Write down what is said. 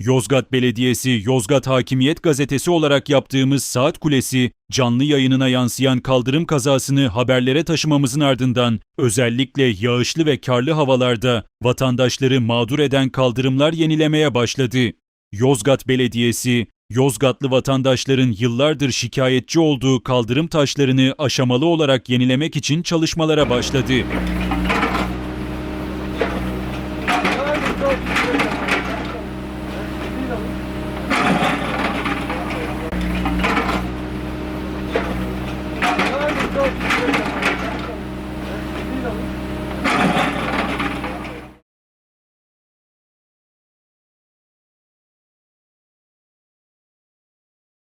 Yozgat Belediyesi, Yozgat Hakimiyet Gazetesi olarak yaptığımız Saat Kulesi, canlı yayınına yansıyan kaldırım kazasını haberlere taşımamızın ardından özellikle yağışlı ve karlı havalarda vatandaşları mağdur eden kaldırımlar yenilemeye başladı. Yozgat Belediyesi, Yozgatlı vatandaşların yıllardır şikayetçi olduğu kaldırım taşlarını aşamalı olarak yenilemek için çalışmalara başladı. Thank you.